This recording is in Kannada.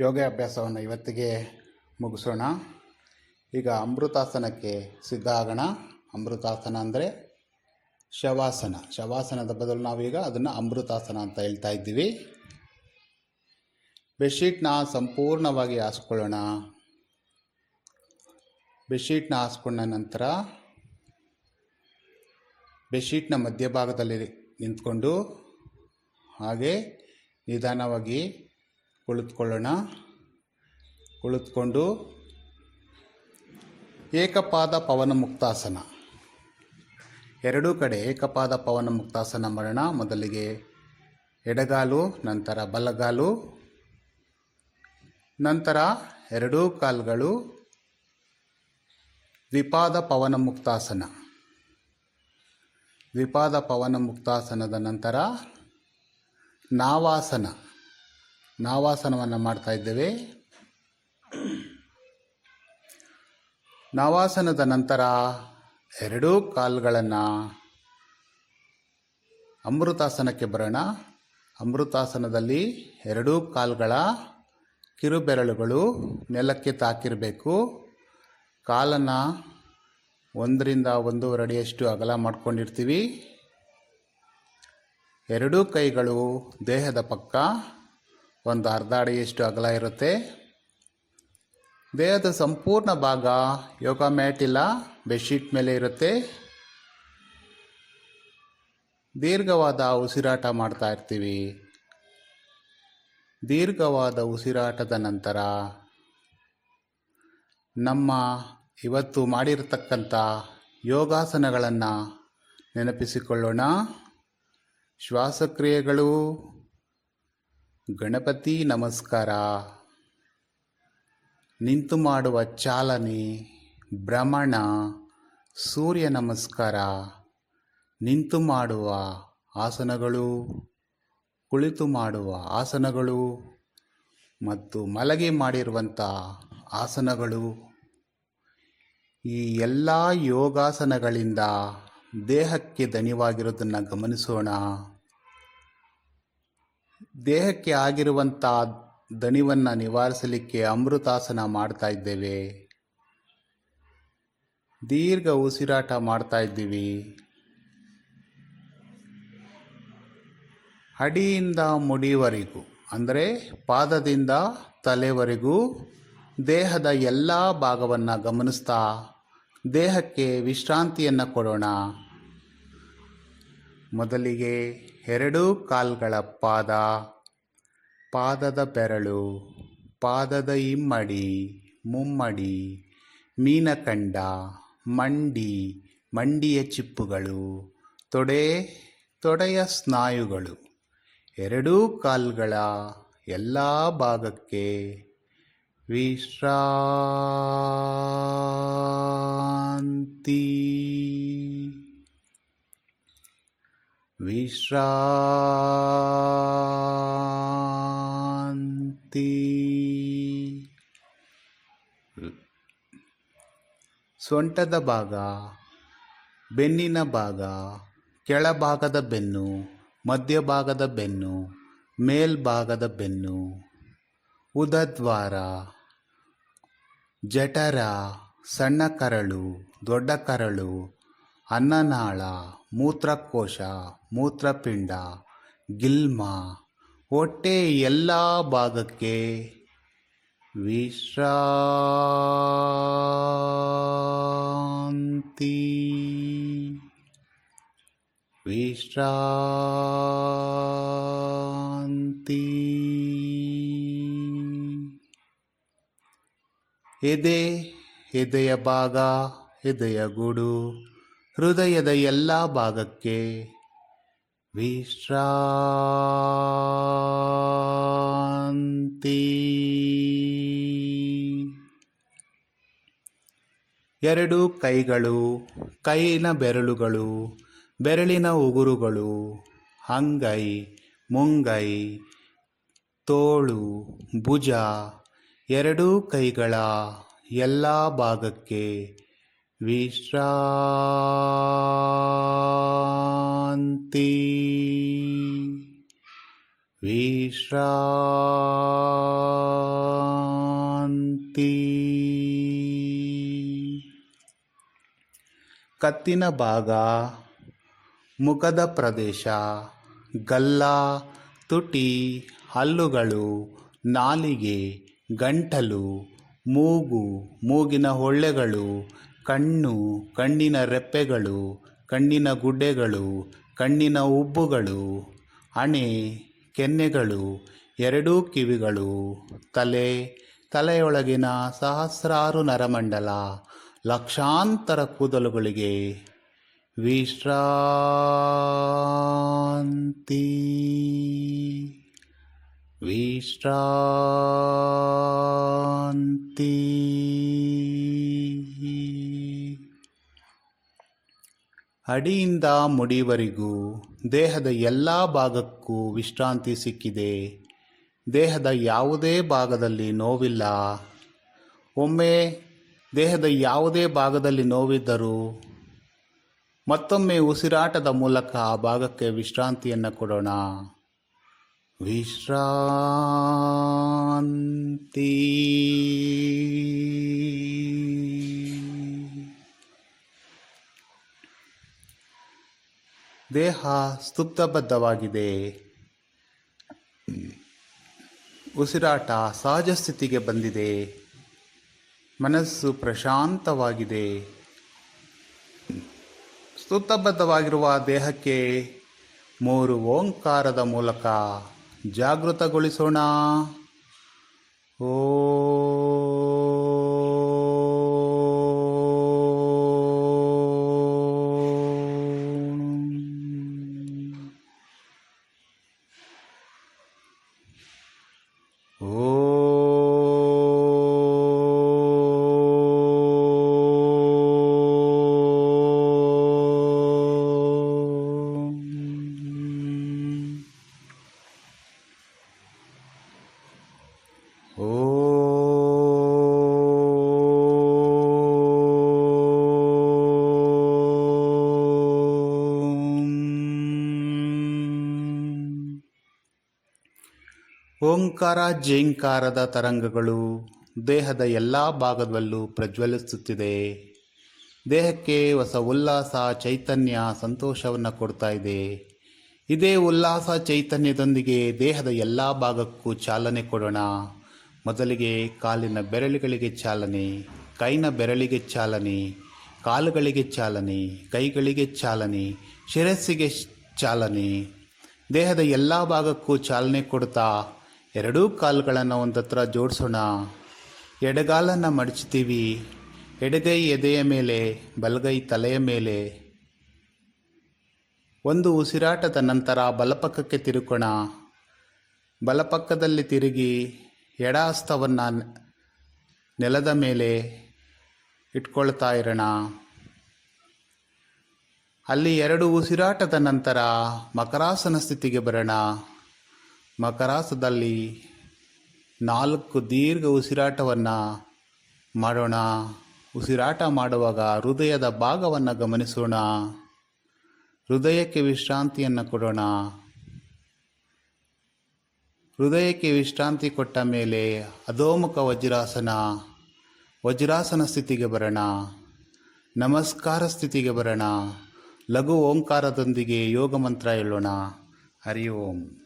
ಯೋಗಾಭ್ಯಾಸವನ್ನು ಇವತ್ತಿಗೆ ಮುಗಿಸೋಣ. ಈಗ ಅಮೃತಾಸನಕ್ಕೆ ಸಿದ್ಧ ಆಗೋಣ. ಅಮೃತಾಸನ ಅಂದರೆ ಶವಾಸನ. ಶವಾಸನದ ಬದಲು ನಾವೀಗ ಅದನ್ನು ಅಮೃತಾಸನ ಅಂತ ಹೇಳ್ತಾ ಇದ್ದೀವಿ. ಬೆಡ್ಶೀಟ್ನ ಸಂಪೂರ್ಣವಾಗಿ ಹಾಸ್ಕೊಳ್ಳೋಣ. ಬೆಡ್ಶೀಟ್ನ ಹಾಸ್ಕೊಂಡ ನಂತರ ಬೆಡ್ಶೀಟ್ನ ಮಧ್ಯಭಾಗದಲ್ಲಿ ನಿಂತ್ಕೊಂಡು ಹಾಗೆ ನಿಧಾನವಾಗಿ ಕುಳಿತುಕೊಳ್ಳೋಣ. ಕುಳಿತುಕೊಂಡು ಏಕಪಾದ ಪವನ ಮುಕ್ತಾಸನ. ಎರಡೂ ಕಡೆ ಏಕಪಾದ ಪವನ ಮುಕ್ತಾಸನ ಮಾಡೋಣ. ಮೊದಲಿಗೆ ಎಡಗಾಲು, ನಂತರ ಬಲಗಾಲು, ನಂತರ ಎರಡೂ ಕಾಲುಗಳು. ದ್ವಿಪಾದ ಪವನ ಮುಕ್ತಾಸನ. ದ್ವಿಪಾದ ಪವನ ಮುಕ್ತಾಸನದ ನಂತರ ನಾವಾಸನ. ನಾವಾಸನವನ್ನು ಮಾಡ್ತಾ ಇದ್ದೇವೆ. ನಾವಾಸನದ ನಂತರ ಎರಡೂ ಕಾಲುಗಳನ್ನು ಅಮೃತಾಸನಕ್ಕೆ ಬರೋಣ. ಅಮೃತಾಸನದಲ್ಲಿ ಎರಡೂ ಕಾಲುಗಳ ಕಿರುಬೆರಳುಗಳು ನೆಲಕ್ಕೆ ತಾಕಿರಬೇಕು. ಕಾಲನ್ನು ಒಂದರಿಂದ ಒಂದೂವರೆ ಅಡಿಯಷ್ಟು ಅಗಲ ಮಾಡ್ಕೊಂಡಿರ್ತೀವಿ. ಎರಡೂ ಕೈಗಳು ದೇಹದ ಪಕ್ಕ ಒಂದು ಅರ್ಧ ಅಡಿಯಷ್ಟು ಅಗಲ ಇರುತ್ತೆ. ದೇಹದ ಸಂಪೂರ್ಣ ಭಾಗ ಯೋಗ ಮ್ಯಾಟ್ ಇಲ್ಲ ಬೆಡ್ಶೀಟ್ ಮೇಲೆ ಇರುತ್ತೆ. ದೀರ್ಘವಾದ ಉಸಿರಾಟ ಮಾಡ್ತಾ ಇರ್ತೀವಿ. ದೀರ್ಘವಾದ ಉಸಿರಾಟದ ನಂತರ ನಮ್ಮ ಇವತ್ತು ಮಾಡಿರತಕ್ಕಂಥ ಯೋಗಾಸನಗಳನ್ನು ನೆನಪಿಸಿಕೊಳ್ಳೋಣ. ಶ್ವಾಸಕ್ರಿಯೆಗಳು ಗಣಪತಿ ನಮಸ್ಕಾರ. ನಿಂತು ಮಾಡುವ ಚಾಲನೆ, ಭ್ರಮಣ, ಸೂರ್ಯ ನಮಸ್ಕಾರ. ನಿಂತು ಮಾಡುವ ಆಸನಗಳು, ಕುಳಿತು ಮಾಡುವ ಆಸನಗಳು ಮತ್ತು ಮಲಗೆ ಮಾಡಿರುವಂಥ ಆಸನಗಳು. ಈ ಎಲ್ಲ ಯೋಗಾಸನಗಳಿಂದ ದೇಹಕ್ಕೆ ದಣಿವಾಗಿರೋದನ್ನು ಗಮನಿಸೋಣ. ದೇಹಕ್ಕೆ ಆಗಿರುವಂಥ ದಣಿವನ್ನು ನಿವಾರಿಸಲಿಕ್ಕೆ ಅಮೃತಾಸನ ಮಾಡ್ತಾ ಇದ್ದೇವೆ. ದೀರ್ಘ ಉಸಿರಾಟ ಮಾಡ್ತಾ ಇದ್ದೀವಿ. ಅಡಿಯಿಂದ ಮುಡಿವರೆಗೂ, ಅಂದರೆ ಪಾದದಿಂದ ತಲೆವರೆಗೂ ದೇಹದ ಎಲ್ಲ ಭಾಗವನ್ನು ಗಮನಿಸ್ತಾ ದೇಹಕ್ಕೆ ವಿಶ್ರಾಂತಿಯನ್ನು ಕೊಡೋಣ. ಮೊದಲಿಗೆ ಎರಡೂ ಕಾಲ್ಗಳ ಪಾದ. ಪಾದದ ಬೆರಳು, ಪಾದದ ಇಮ್ಮಡಿ, ಮುಮ್ಮಡಿ, ಮೀನಕಂಡ, ಮಂಡಿ, ಮಂಡಿಯ ಚಿಪ್ಪುಗಳು, ತೊಡೆ, ತೊಡೆಯ ಸ್ನಾಯುಗಳು. ಎರಡೂ ಕಾಲ್ಗಳ ಎಲ್ಲ ಭಾಗಕ್ಕೆ ವಿಶ್ರಾಂತಿ. ವಿಶ್ರಾಂತಿ. ಸೊಂಟದ ಭಾಗ, ಬೆನ್ನಿನ ಭಾಗ, ಕೆಳಭಾಗದ ಬೆನ್ನು, ಮಧ್ಯಭಾಗದ ಬೆನ್ನು, ಮೇಲ್ಭಾಗದ ಬೆನ್ನು, ಉದದ್ವಾರ, ಜಠರ, ಸಣ್ಣ ಕರಳು, ದೊಡ್ಡ ಕರಳು ಅನ್ನನಾಳ ಮೂತ್ರಕೋಶ. ಮೂತ್ರಪಿಂಡ, ಗಿಲ್ಮ, ಹೊಟ್ಟೆ ಎಲ್ಲ ಭಾಗಕ್ಕೆ ವಿಶ್ರಾಂತಿ. ವಿಶ್ರಾಂತಿ. ಎದೆ, ಎದೆಯ ಭಾಗ, ಎದೆಯ ಗುಡು, ಹೃದಯದ ಎಲ್ಲ ಭಾಗಕ್ಕೆ ವಿಶ್ರಾಂತಿ. ಎರಡು ಕೈಗಳು, ಕೈನ ಬೆರಳುಗಳು, ಬೆರಳಿನ ಉಗುರುಗಳು ಅಂಗೈ ಮುಂಗೈ, ತೋಳು, ಭುಜ, ಎರಡೂ ಕೈಗಳ ಎಲ್ಲ ಭಾಗಕ್ಕೆ विश्रान्ति ವಿಶ್ರಾಂತಿ. ಕತ್ತಿನ ಭಾಗ ಮುಖದ ಪ್ರದೇಶ ಗಲ್ಲ ತುಟಿ ಹಲ್ಲುಗಳು ನಾಲಿಗೆ ಗಂಟಲು ಮೂಗು ಮೂಗಿನ ಹೊಳ್ಳೆಗಳು ಕಣ್ಣು, ಕಣ್ಣಿನ ರೆಪ್ಪೆಗಳು, ಕಣ್ಣಿನ ಗುಡ್ಡೆಗಳು, ಕಣ್ಣಿನ ಉಬ್ಬುಗಳು ಹಣೆ ಕೆನ್ನೆಗಳು, ಎರಡೂ ಕಿವಿಗಳು, ತಲೆ, ತಲೆಯೊಳಗಿನ ಸಹಸ್ರಾರು ನರಮಂಡಲ, ಲಕ್ಷಾಂತರ ಕೂದಲುಗಳಿಗೆ ವಿಶ್ರಾಂತಿ. ವಿಶ್ರಾಂತಿ. ಅಡಿಯಿಂದ ಮುಡಿವರೆಗೂ ದೇಹದ ಎಲ್ಲ ಭಾಗಕ್ಕೂ ವಿಶ್ರಾಂತಿ ಸಿಕ್ಕಿದೆ. ದೇಹದ ಯಾವುದೇ ಭಾಗದಲ್ಲಿ ನೋವಿಲ್ಲ. ಒಮ್ಮೆ ದೇಹದ ಯಾವುದೇ ಭಾಗದಲ್ಲಿ ನೋವಿದ್ದರೂ ಮತ್ತೊಮ್ಮೆ ಉಸಿರಾಟದ ಮೂಲಕ ಆ ಭಾಗಕ್ಕೆ ವಿಶ್ರಾಂತಿಯನ್ನು ಕೊಡೋಣ. ವಿಶ್ರಾಂತಿ. ದೇಹ ಸ್ತುಪ್ತಬದ್ಧವಾಗಿದೆ ಉಸಿರಾಟ ಸಹಜ ಸ್ಥಿತಿಗೆ ಬಂದಿದೆ. ಮನಸ್ಸು ಪ್ರಶಾಂತವಾಗಿದೆ. ಸ್ತುತಬದ್ಧವಾಗಿರುವ ದೇಹಕ್ಕೆ ಮೂರು ಓಂಕಾರದ ಮೂಲಕ ಜಾಗೃತಗೊಳಿಸೋಣ. ಓ ಓಂಕಾರ, ಜೇಂಕಾರದ ತರಂಗಗಳು ದೇಹದ ಎಲ್ಲ ಭಾಗದಲ್ಲೂ ಪ್ರಜ್ವಲಿಸುತ್ತಿದೆ. ದೇಹಕ್ಕೆ ಹೊಸ ಉಲ್ಲಾಸ, ಚೈತನ್ಯ, ಸಂತೋಷವನ್ನು ಕೊಡ್ತಾ ಇದೆ. ಇದೇ ಉಲ್ಲಾಸ, ಚೈತನ್ಯದೊಂದಿಗೆ ದೇಹದ ಎಲ್ಲ ಭಾಗಕ್ಕೂ ಚಾಲನೆ ಕೊಡೋಣ. ಮೊದಲಿಗೆ ಕಾಲಿನ ಬೆರಳುಗಳಿಗೆ ಚಾಲನೆ, ಕೈನ ಬೆರಳಿಗೆ ಚಾಲನೆ, ಕಾಲುಗಳಿಗೆ ಚಾಲನೆ, ಕೈಗಳಿಗೆ ಚಾಲನೆ, ಶಿರಸ್ಸಿಗೆ ಚಾಲನೆ. ದೇಹದ ಎಲ್ಲ ಭಾಗಕ್ಕೂ ಚಾಲನೆ ಕೊಡ್ತಾ ಎರಡೂ ಕಾಲುಗಳನ್ನು ಒಂದತ್ರ ಜೋಡಿಸೋಣ. ಎಡಗಾಲನ್ನು ಮಡಚ್ತೀವಿ. ಎಡಗೈ ಎದೆಯ ಮೇಲೆ, ಬಲಗೈ ತಲೆಯ ಮೇಲೆ. ಒಂದು ಉಸಿರಾಟದ ನಂತರ ಬಲಪಕ್ಕಕ್ಕೆ ತಿರುಕೋಣ ಬಲಪಕ್ಕದಲ್ಲಿ ತಿರುಗಿ ಎಡ ಹಸ್ತವನ್ನು ನೆಲದ ಮೇಲೆ ಇಟ್ಕೊಳ್ತಾ ಇರೋಣ. ಅಲ್ಲಿ ಎರಡು ಉಸಿರಾಟದ ನಂತರ ಮಕರಾಸನ ಸ್ಥಿತಿಗೆ ಬರೋಣ. ಮಕರಾಸದಲ್ಲಿ ನಾಲ್ಕು ದೀರ್ಘ ಉಸಿರಾಟವನ್ನು ಮಾಡೋಣ. ಉಸಿರಾಟ ಮಾಡುವಾಗ ಹೃದಯದ ಭಾಗವನ್ನು ಗಮನಿಸೋಣ. ಹೃದಯಕ್ಕೆ ವಿಶ್ರಾಂತಿಯನ್ನು ಕೊಡೋಣ. ಹೃದಯಕ್ಕೆ ವಿಶ್ರಾಂತಿ ಕೊಟ್ಟ ಮೇಲೆ ಅಧೋಮುಖ ವಜ್ರಾಸನ ವಜ್ರಾಸನ ಸ್ಥಿತಿಗೆ ಬರೋಣ. ನಮಸ್ಕಾರ ಸ್ಥಿತಿಗೆ ಬರೋಣ. ಲಘು ಓಂಕಾರದೊಂದಿಗೆ ಯೋಗ ಮಂತ್ರ ಹೇಳೋಣ. ಹರಿ ಓಂ.